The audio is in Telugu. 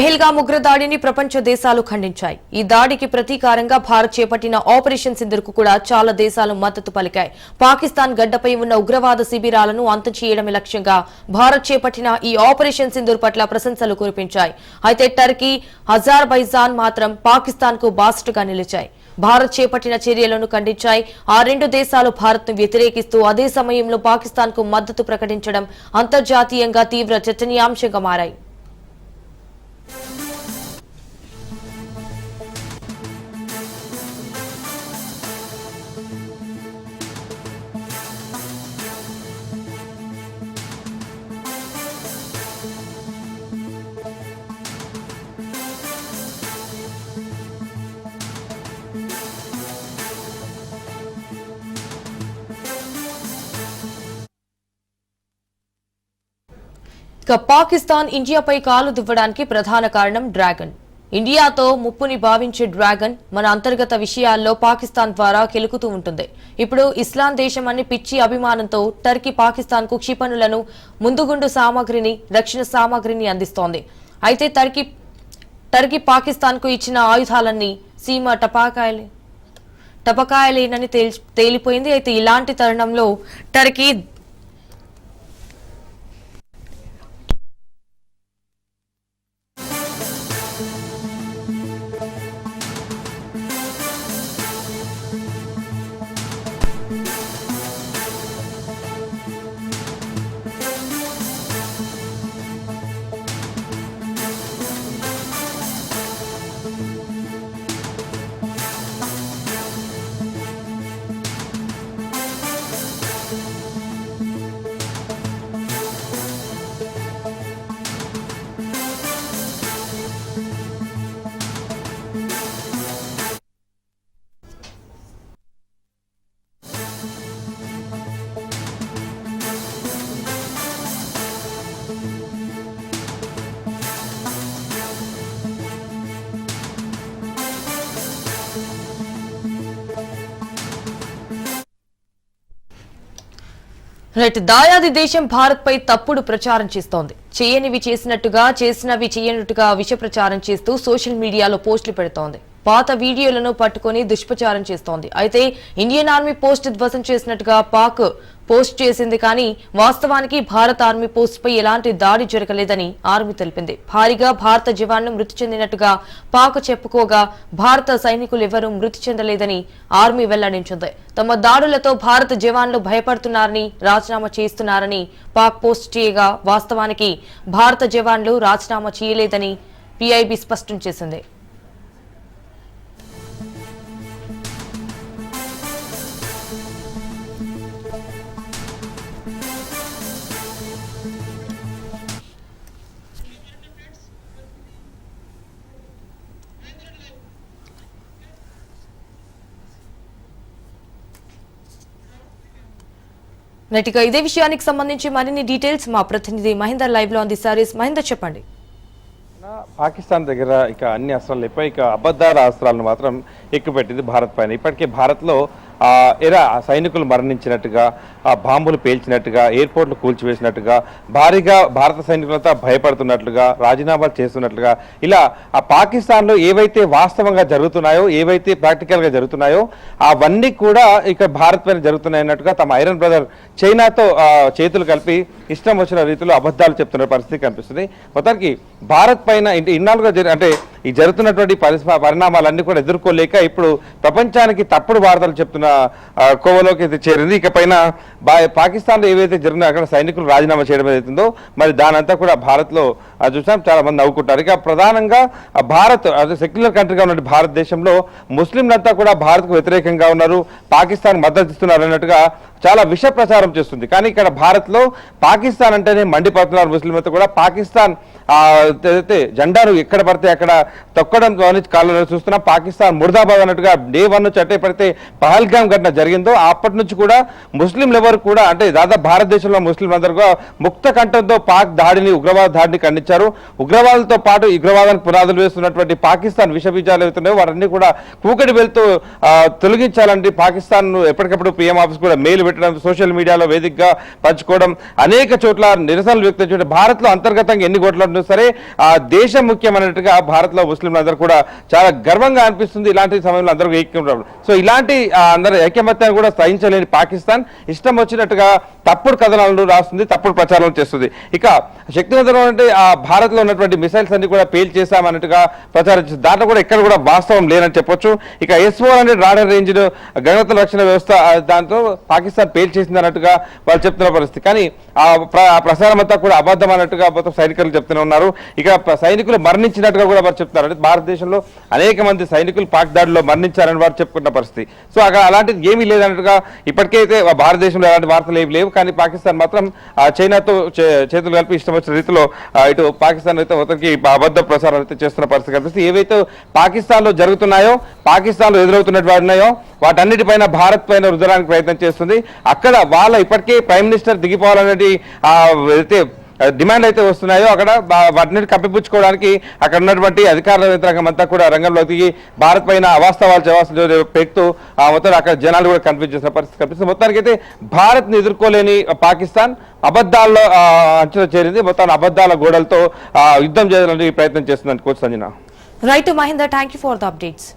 మహెల్గా ఉగ్ర దాడిని ప్రపంచ దేశాలు ఖండించాయి. ఈ దాడికి ప్రతీకారంగా భారత్ చేపట్టిన ఆపరేషన్ సింధుర్కు కూడా చాలా దేశాలు మద్దతు పలికాయి. పాకిస్తాన్ గడ్డపై ఉన్న ఉగ్రవాద శిబిరాలను అంతం చేయడమే లక్ష్యంగా భారత్ చేపట్టిన ఈ ఆపరేషన్ సింధూర్ పట్ల ప్రశంసలు కురిపించాయి. అయితే టర్కీ అజార్బైజాన్ మాత్రం పాకిస్తాన్కు బాస్ట్గా నిలిచాయి. భారత్ చేపట్టిన చర్యలను ఖండించాయి. ఆ రెండు దేశాలు భారత్ను వ్యతిరేకిస్తూ అదే సమయంలో పాకిస్తాన్కు మద్దతు ప్రకటించడం అంతర్జాతీయంగా తీవ్ర చర్చనీయాంశంగా మారాయి. ఇక పాకిస్తాన్ ఇండియాపై కాలు దువ్వడానికి ప్రధాన కారణం డ్రాగన్. ఇండియాతో ముప్పుని భావించే డ్రాగన్ మన అంతర్గత విషయాల్లో పాకిస్తాన్ ద్వారా కెలుకుతూ ఉంటుంది. ఇప్పుడు ఇస్లాం దేశం అని పిచ్చి అభిమానంతో టర్కీ పాకిస్తాన్కు క్షిపణులను ముందుగుండు సామాగ్రిని రక్షణ సామాగ్రిని అందిస్తోంది. అయితే టర్కీ టర్కీ పాకిస్తాన్కు ఇచ్చిన ఆయుధాలన్నీ సీమ టపాకాయలే టపకాయలేనని తేలిపోయింది. అయితే ఇలాంటి తరుణంలో టర్కీ రైట్ దాయాది దేశం భారత్ పై తప్పుడు ప్రచారం చేస్తోంది. చేయనివి చేసినట్టుగా చేసినవి చేయనట్టుగా విష ప్రచారం చేస్తూ సోషల్ మీడియాలో పోస్టులు పెడుతోంది. పాత వీడియోలను పట్టుకొని దుష్ప్రచారం చేస్తోంది. అయితే ఇండియన్ ఆర్మీ పోస్ట్ ధ్వసం చేసినట్టుగా పాక్ పోస్ట్ చేసింది కానీ వాస్తవానికి భారత ఆర్మీ పోస్ట్ పై ఎలాంటి దాడి జరగలేదని ఆర్మీ తెలిపింది. భారీగా భారత జవాన్లు మృతి చెందినట్టుగా పాక్ చెప్పుకోగా భారత సైనికులు ఎవరూ మృతి చెందలేదని ఆర్మీ వెల్లడించింది. తమ దాడులతో భారత జవాన్లు భయపడుతున్నారని రాజీనామా చేస్తున్నారని పాక్ పోస్ట్ చేయగా వాస్తవానికి భారత జవాన్లు రాజీనామా చేయలేదని పీఐబీ స్పష్టం చేసింది. నటిక ఇదే విషయానికి సంబంధించి మరిన్ని డీటెయిల్స్ మా ప్రతినిధి మహేందర్ లైవ్లో అందిస్తారు మహేందర్ చెప్పండి. పాకిస్తాన్ దగ్గర ఇక అన్ని అస్త్రాలు లేపై ఇక అబద్ధాల అస్త్రాలను మాత్రం ఎక్కుపెట్టింది భారత్ పైన. ఇప్పటికే భారత్లో ఎరా సైనికులు మరణించినట్టుగా ఆ బాంబులు పేల్చినట్టుగా ఎయిర్పోర్ట్లు కూల్చివేసినట్టుగా భారీగా భారత సైనికులతో భయపడుతున్నట్లుగా రాజీనామాలు చేస్తున్నట్లుగా ఇలా ఆ పాకిస్తాన్లో ఏవైతే వాస్తవంగా జరుగుతున్నాయో ఏవైతే ప్రాక్టికల్గా జరుగుతున్నాయో అవన్నీ కూడా ఇక భారత్ పైన జరుగుతున్నాయి అన్నట్టుగా తమ ఐరన్ బ్రదర్ చైనాతో చేతులు కలిపి ఇష్టం వచ్చిన రీతిలో అబద్ధాలు చెప్తున్న పరిస్థితి కనిపిస్తుంది. మొత్తానికి భారత్ పైన ఇన్నాళ్ళుగా జరి- అంటే ఈ జరుగుతున్నటువంటి పరిస్థితి పరిణామాలన్నీ కూడా ఎదుర్కోలేక ఇప్పుడు ప్రపంచానికి తప్పుడు వార్తలు చెప్తున్న కోవలోకి అయితే చేరింది. ఇకపైన బా పాకిస్తాన్లో ఏవైతే జరిగిన అక్కడ సైనికులు రాజీనామా చేయడం ఏదైతుందో మరి దానంతా కూడా భారత్లో చూసాం చాలా మంది నవ్వుకుంటారు. ఇక ప్రధానంగా భారత్ అదే సెక్యులర్ కంట్రీగా ఉన్న భారతదేశంలో ముస్లింలంతా కూడా భారత్కు వ్యతిరేకంగా ఉన్నారు. పాకిస్తాన్ మద్దతు ఇస్తున్నారు అన్నట్టుగా చాలా విష ప్రచారం చేస్తుంది. కానీ ఇక్కడ భారత్లో పాకిస్తాన్ పాకిస్తాన్ అంటేనే మండిపోతున్నారు ముస్లింలతో కూడా. పాకిస్తాన్ జెండాను ఎక్కడ పడితే అక్కడ తొక్కడం కాలంలో చూస్తున్నా. పాకిస్తాన్ ముర్దాబాద్ అన్నట్టుగా డే వన్ నుంచి అట్టే పడితే పహల్గామ్ ఘటన జరిగిందో అప్పటి నుంచి కూడా ముస్లింలు ఎవరు కూడా అంటే దాదాపు భారతదేశంలో ముస్లింలు అందరూ కూడా ముక్త కంఠంతో పాక్ దాడిని ఉగ్రవాద దాడిని ఖండించారు. ఉగ్రవాదులతో పాటు ఉగ్రవాదానికి పునాదులు వేస్తున్నటువంటి పాకిస్తాన్ విష బీజాలు అవుతున్నాయో వారన్నీ కూడా కూకటి వెళ్తూ తొలగించాలంటే పాకిస్తాన్ ఎప్పటికప్పుడు పిఎం ఆఫీస్ కూడా మెయిల్ పెట్టడం సోషల్ మీడియాలో వేదికగా పంచుకోవడం అనేక చోట్ల నిరసనలు వ్యక్తం చేయడం. భారత్లో అంతర్గతంగా ఎన్ని కోట్ల కన్నా సరే ఆ దేశం ముఖ్యమైనట్టుగా భారత్లో ముస్లింలు కూడా చాలా గర్వంగా అనిపిస్తుంది ఇలాంటి సమయంలో అందరూ ఏకం సో ఇలాంటి అందరి ఐకమత్యాన్ని కూడా సహించలేని పాకిస్తాన్ ఇష్టం వచ్చినట్టుగా తప్పుడు కథనాలను రాస్తుంది తప్పుడు ప్రచారం చేస్తుంది. ఇక శక్తివంతం అంటే ఆ భారత్లో ఉన్నటువంటి మిసైల్స్ అన్ని కూడా పేల్ చేశామన్నట్టుగా ప్రచారం చేస్తుంది. దాంట్లో కూడా ఎక్కడ కూడా వాస్తవం లేనని చెప్పొచ్చు. ఇక ఎస్ అనే రాడర్ రేంజ్ గణత రక్షణ వ్యవస్థ దాంతో పాకిస్తాన్ పేల్ చేసింది అన్నట్టుగా వాళ్ళు చెప్తున్న పరిస్థితి. కానీ ఆ ప్రసారం అంతా కూడా అబద్ధం అన్నట్టుగా మొత్తం సైనికులు ఉన్నారు. ఇక సైనికులు మరణించినట్టుగా కూడా వారు చెప్తున్నారు. అంటే భారతదేశంలో అనేక మంది సైనికులు పాక్ దాడిలో మరణించారని వారు చెప్పుకున్న పరిస్థితి. సో అక్కడ అలాంటిది ఏమీ లేదన్నట్టుగా ఇప్పటికైతే భారతదేశంలో ఎలాంటి వార్తలు ఏమి లేవు. కానీ పాకిస్తాన్ మాత్రం చైనాతో చే- చేతులు కలిపి ఇష్టం వచ్చిన రీతిలో ఇటు పాకిస్తాన్ అయితే మొత్తానికి అబద్ధ ప్రసారం అయితే చేస్తున్న పరిస్థితి కనిపిస్తుంది. ఏవైతే పాకిస్తాన్లో జరుగుతున్నాయో పాకిస్తాన్లో ఎదురవుతున్నటువంటి ఉన్నాయో వాటన్నిటిపైన భారత్ పైన రుద్దడానికి ప్రయత్నం చేస్తుంది. అక్కడ వాళ్ళ ఇప్పటికే ప్రైమ్ మినిస్టర్ దిగిపోవాలనేది అయితే డిమాండ్ అయితే వస్తున్నాయో అక్కడ వాటిని కప్పిపుచ్చుకోవడానికి అక్కడ ఉన్నటువంటి అధికారుల యంత్రాంగం అంతా కూడా రంగంలో దిగి భారత్ పైన అవాస్తవాలు చేవాల్సిన పెడుతూ ఆ మొత్తం అక్కడ జనాలు కూడా కన్ఫ్యూజ్ చేసిన పరిస్థితి కనిపిస్తుంది. మొత్తానికి అయితే ఎదుర్కోలేని పాకిస్తాన్ అబద్ధాల్లో ఆ, చేరింది. మొత్తం అబద్ధాల గోడలతో యుద్ధం చేయాలని ప్రయత్నం చేస్తుందని coach Sanjana. Right Mahender thank you for the updates